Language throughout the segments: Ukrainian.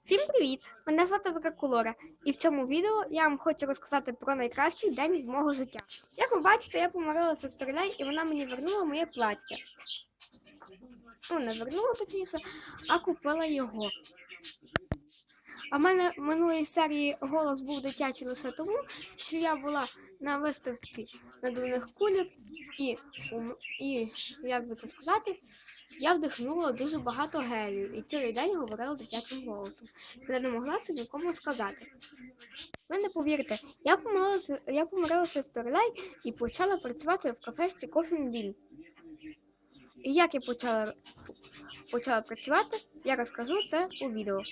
Всім привіт! Мене звати Дракулора, і в цьому відео я вам хочу розказати про найкращий день з мого життя. Як ви бачите, я помирилася з Старлей, і вона мені вернула моє плаття. Ну, не вернула точніше, а купила його. А в мене в минулій серії голос був дитячий лише тому, що я була на виставці надувних кульок і, і як би це сказати, я вдихнула дуже багато гелію і цілий день говорила дитячим голосом, але не могла це нікому сказати. Ви не повірите, я помилилася, я помирилася з Торлей і почала працювати в кафешці Bean. І як я почала, почала працювати, я розкажу це у відео.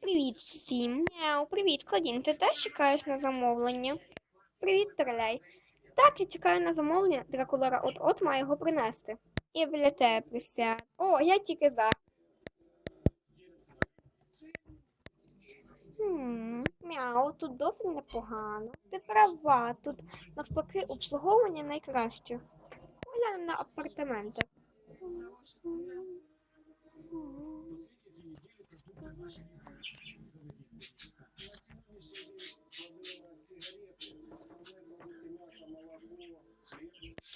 Привіт всім. Мяу, привіт, Кладін. Ти теж чекаєш на замовлення? Привіт, Торлей. Так, я чекаю на замовлення, Дракулора от-от має його принести. І біля тебе присяд. О, я тільки за. Мяу, тут досить непогано. Ти права, тут навпаки обслуговування найкраще. Поглянемо на апартаменти.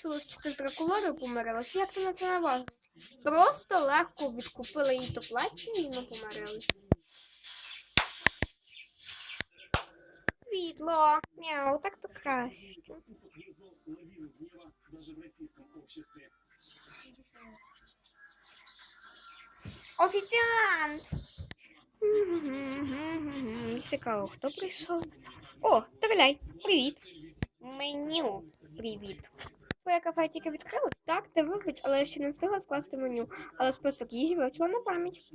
Чула, що ти з Дракулорою помирилась, як ти на це наважила? Просто легко відкупила їй то плаття і ми помирились. Світло, мяу, так то краще. Офіціант! Цікаво, хто прийшов? О, Терляй, привіт. Меню, привіт. Твоє кафе тільки відкрилось? Так, ти вибач, але я ще не встигла скласти меню. Але список їжі вивчила на пам'ять.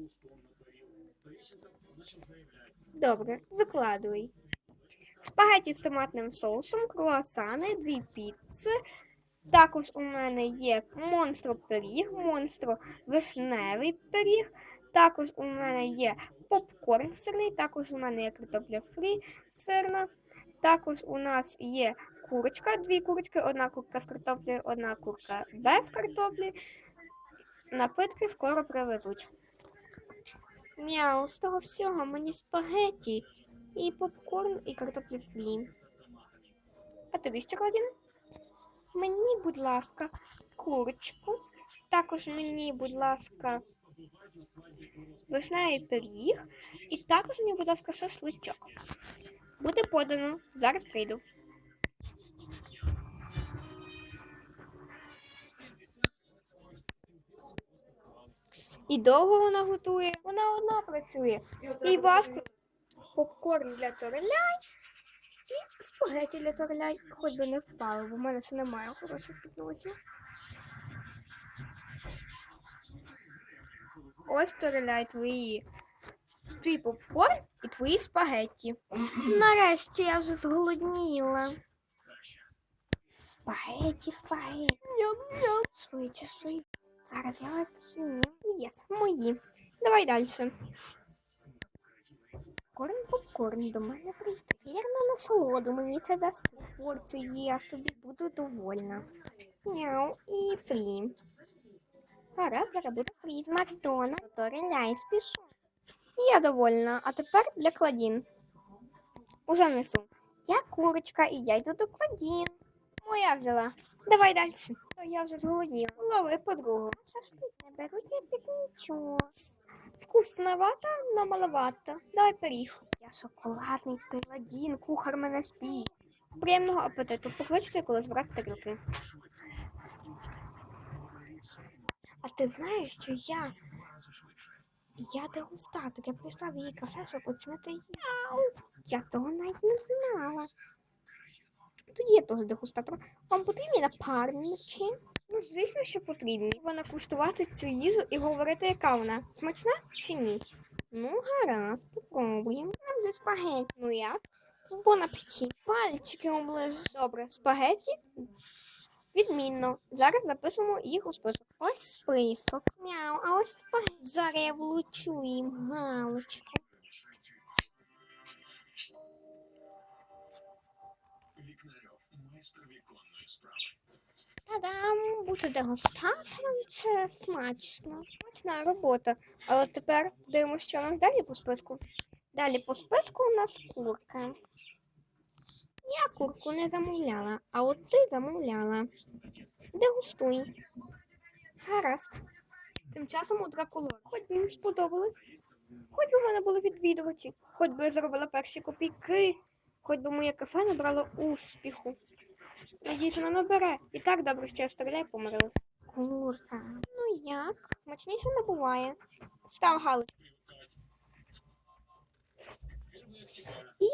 Добре, викладуй. Спагеті з томатним соусом, круасани, дві піци. Також у мене є монстро пиріг, монстро вишневий пиріг. Також у мене є попкорн сирний, також у мене є картопля фрі сирна. Також у нас є курочка, дві курочки, одна курка з картоплею, одна курка без картоплі. Напитки скоро привезуть. Мяу, з того всього мені спагеті і попкорн, і картоплю фрі. А тобі що, Кладін? Мені, будь ласка, курочку. Також мені, будь ласка, вишневий пиріг. І також мені, будь ласка, шашличок. Буде подано. Зараз прийду. І довго вона готує. Вона одна працює. І важко. Попкорн для тореляй і спагеті для тореляй. Хоч би не впало, бо в мене ще немає хороших підносів. Ось тореляй твої. Твій попкорн і твої спагетті. Нарешті я вже зголодніла. Спагеті, спагеті. Ням-ням. Швидше, швидше. Зараз я вас з'їм. Єс, мої. Давай далі. Попкорн, попкорн до мене прийти. Вірно насолоду мені це дасть. Порцію я собі буду довольна. Мяу і фрі. Гаразд, зараз буде фрі з Макдона. Тореляй, спішу. Я довольна. А тепер для кладін. Уже несу. Я курочка і я йду до кладін. Моя взяла. Давай далі. Я вже зголодніла. Лови подругу. Шашлик не беруть, я пікнічок. Вкусновато, но маловато. Давай пиріг. Я шоколадний пиладін, кухар мене спій. Приємного апетиту. Покличте колись брат тарілки. А ти знаєш, що я. Я дегустатор. Я прийшла в її кафе, щоб оцінити яу. Я того навіть не знала. Тоді я теж дегустатор. Вам потрібні напарники? Ну, звісно, що потрібні. Треба куштувати цю їжу і говорити, яка вона. Смачна чи ні? Ну, гаразд, попробуємо. Нам же спагетті. Ну як? Бон апеті. Пальчики оближ. Добре, спагетті. Відмінно. Зараз запишемо їх у список. Ось список. Мяу, а ось спагетті. Зараз я влучу їм галочку. Та-дам! Бути дегустатором це смачно. Смачна робота. Але тепер дивимося, що у нас далі по списку. Далі по списку у нас курка. Я курку не замовляла, а от ти замовляла. Дегустуй. Гаразд. Тим часом у Дракулор. Хоч їм сподобалось. Хоч би в мене були відвідувачі, хоч би я заробила перші копійки, Хоч би моє кафе набрало успіху. Надіюсь, воно набере. І так добре, що я стріляй помирилась. Курка. Ну як? Смачніше не буває. Став галич. Є!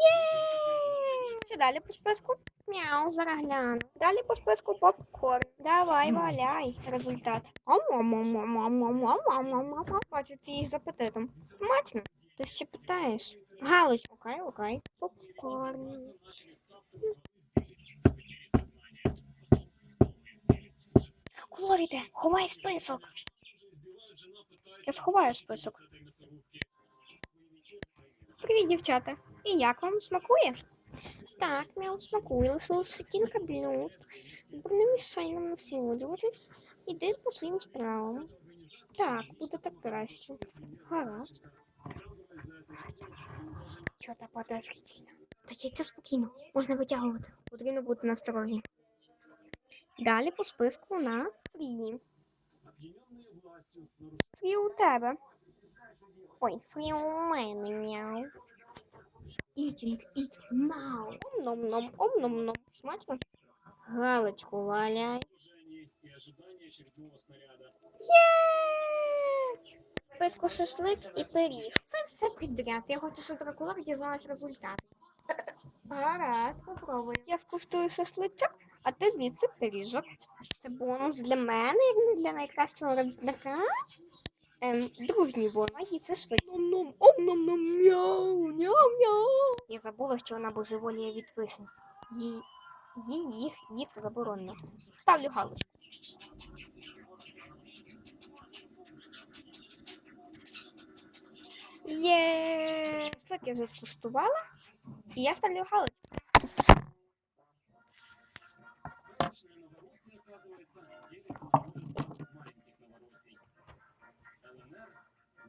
Що далі по списку? Мяу, зараз гляну. Далі по списку попкорн. Давай, валяй. Результат. Бачу, ти їх з апетитом. Смачно. Ти ще питаєш? Галич, окей, окей. Попкорн. Колоріте, ховай список. Я сховаю список. Привіт, дівчата. І як вам смакує? Так, мяу смакує, лишилося кілька блюд. Не мішай нам. Іди по своїм справам. Так, буде так краще. Гаразд. Чого та? Спокійно, можна витягувати. Потрібно бути насторожі. Далі по списку у нас фрі. Фрі у тебе. Ой, фрі у мене, мяу. Eating it now. Ом-ном-ном, ом-ном-ном. Смачно? Галочку валяй. Є! Пивко, шашлик і пиріг. Це все підряд. Я хочу, щоб прокурор дізналась результат. Гаразд, попробуй. Я скуштую шашличок, а ти звідси пиріжок. Це бонус для мене, як не для найкращого робітника. Ем, дружній бонус. Має це швидше. Ном-ном, ом-ном-ном, мяу, няу-няу. Я забула, що вона божеволіє від вишень. Їй, їй їх їсти заборонено. Ставлю галочку. Є Шашлик я вже скуштувала, і я ставлю галочку.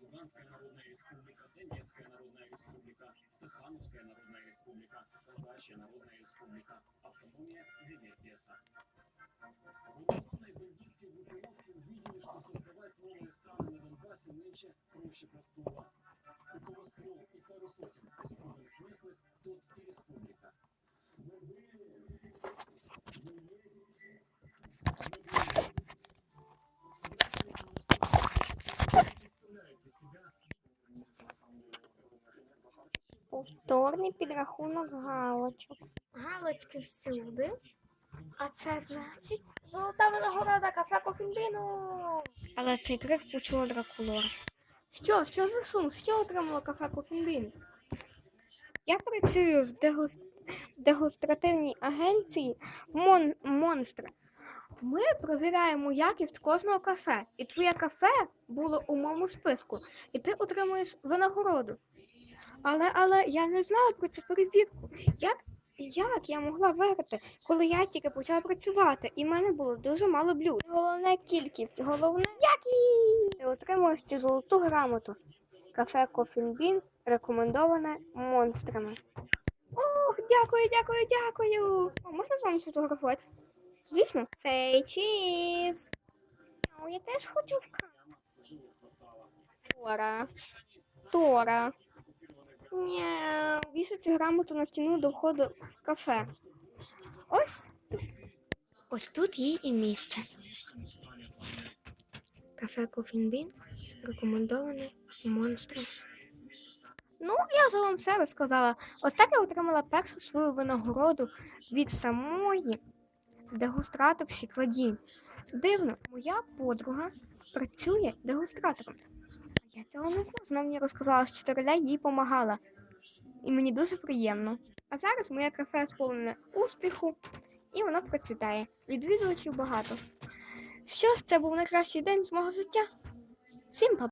Луганская Народная Республика, Донецкая Народная Республика, Стахановская Народная Республика, Казачья Народная Республика, автономия земель леса. Вооруженные бандитские группировки увидели, что создавать новые страны на Донбассе нынче проще простого. У кого ствол и пару сотен испуганных местных, тот и республика. Мы были, мы есть, мы были. Представляют из себя Повторний підрахунок галочок. Галочки всюди. А це значить золота винагорода кафе Кофінбіну. Але цей трик почула Дракулора. Що? Що за сум? Що отримало кафе Кофінбін? Я працюю в, дегус... в дегустративній агенції Мон... Монстра. Ми перевіряємо якість кожного кафе, і твоє кафе було у моєму списку, і ти отримуєш винагороду. Але, але я не знала про цю перевірку. Як, як я могла виграти, коли я тільки почала працювати, і в мене було дуже мало блюд. Головне кількість, головне якість. Ти отримуєш цю золоту грамоту. Кафе Кофінбін рекомендоване монстрами. Ох, дякую, дякую, дякую. О, можна з вами сфотографуватися? Звісно. Cheese. О, я теж хочу в. Тора. Тора. Вішати грамоту на стіну до входу в кафе. Ось тут. Ось тут їй і місце. Кафе Кофінбін рекомендоване монстром. Ну, я вже вам все розказала. Ось так я отримала першу свою винагороду від самої дегустраторші Кладінь. Дивно, моя подруга працює дегустратором. Я цього не знала. Вона мені розказала, що Тореля їй допомагала. І мені дуже приємно. А зараз моє кафе сповнене успіху, і воно процвітає. Відвідувачів багато. Що ж, це був найкращий день з мого життя. Всім па!